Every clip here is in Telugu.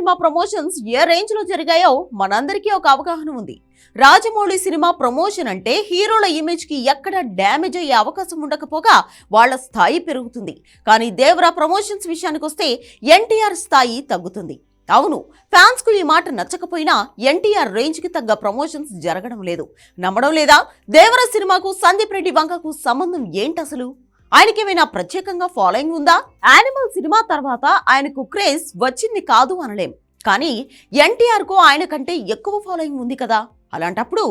సినిమా ప్రమోషన్స్ ఏ రేంజ్లో జరిగాయో మనందరికీ ఒక అవగాహన ఉంది. రాజమౌళి సినిమా ప్రమోషన్ అంటే హీరోల ఇమేజ్కి ఎక్కడ డ్యామేజ్ అయ్యే అవకాశం ఉండకపోగా వాళ్ళ స్థాయి పెరుగుతుంది. కానీ దేవరా ప్రమోషన్స్ విషయానికి వస్తే ఎన్టీఆర్ స్థాయి తగ్గుతుంది. అవును ఫ్యాన్స్కు ఈ మాట నచ్చకపోయినా ఎన్టీఆర్ రేంజ్కి తగ్గ ప్రమోషన్స్ జరగడం లేదు. నమ్మడం లేదా? దేవర సినిమాకు సందీప్ రెడ్డి వంకకు సంబంధం ఏంటి ఆయనకి ఏమైనా ప్రత్యేకంగా ఫాలోయింగ్ ఉందా? యానిమల్ సినిమా తర్వాత ఆయనకు క్రేజ్ వచ్చింది కాదు అనలేం. కానీ ఎన్టీఆర్కు ఆయన కంటే ఎక్కువ ఫాలోయింగ్ ఉంది కదా. అలాంటప్పుడు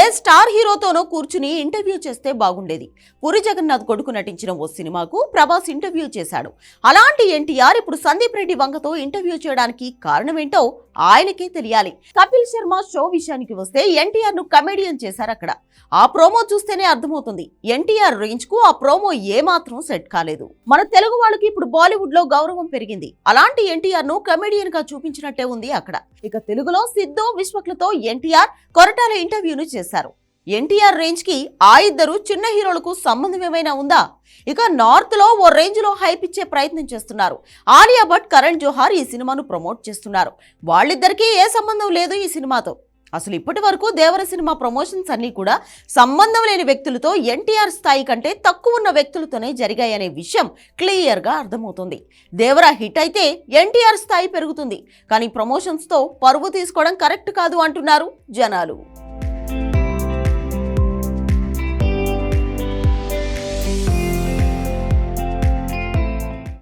ఏ స్టార్ హీరోతోనో కూర్చుని ఇంటర్వ్యూ చేస్తే బాగుండేది. పురి జగన్నాథ్ కొడుకు నటించిన ఓ సినిమాకు ప్రభాస్ ఇంటర్వ్యూ చేశాడు. అలాంటి ఎన్టీఆర్ ఇప్పుడు సందీప్ రెడ్డి వంగతో ఇంటర్వ్యూ చేయడానికి కారణమేంటో ఆయనకే తెలియాలి. కపిల్ శర్మ షో విషయానికి వస్తే ఎన్టీఆర్ను కమెడియన్ చేశారు అక్కడ. ఆ ప్రోమో చూస్తేనే అర్థమవుతుంది. ఎన్టీఆర్ రేంజ్కు ఆ ప్రోమో ఏమాత్రం సెట్ కాలేదు. మన తెలుగు వాళ్ళకి ఇప్పుడు బాలీవుడ్లో గౌరవం పెరిగింది. అలాంటి ఎన్టీఆర్ను కమెడియన్గా చూపించినట్టే ఉంది అక్కడ. ఇక తెలుగులో సిద్ధు విశ్వక్లతో ఎన్టీఆర్ కొరటాల ఇంటర్వ్యూను చేశారు. ఎన్టీఆర్ రేంజ్కి ఆ ఇద్దరు చిన్న హీరోలకు సంబంధం ఏమైనా ఉందా? ఇక నార్త్లో ఓ రేంజ్లో హైప్ ఇచ్చే ప్రయత్నం చేస్తున్నారు. ఆలియా భట్ కరణ్ జోహార్ ఈ సినిమాను ప్రమోట్ చేస్తున్నారు. వాళ్ళిద్దరికీ ఏ సంబంధం లేదు ఈ సినిమాతో. అసలు ఇప్పటి వరకు దేవర సినిమా ప్రమోషన్స్ అన్నీ కూడా సంబంధం లేని వ్యక్తులతో ఎన్టీఆర్ స్థాయి కంటే తక్కువ ఉన్న వ్యక్తులతోనే జరిగాయనే విషయం క్లియర్గా అర్థమవుతుంది. దేవర హిట్ అయితే ఎన్టీఆర్ స్థాయి పెరుగుతుంది. కానీ ప్రమోషన్స్తో పరువు తీసుకోవడం కరెక్ట్ కాదు అంటున్నారు జనాలు.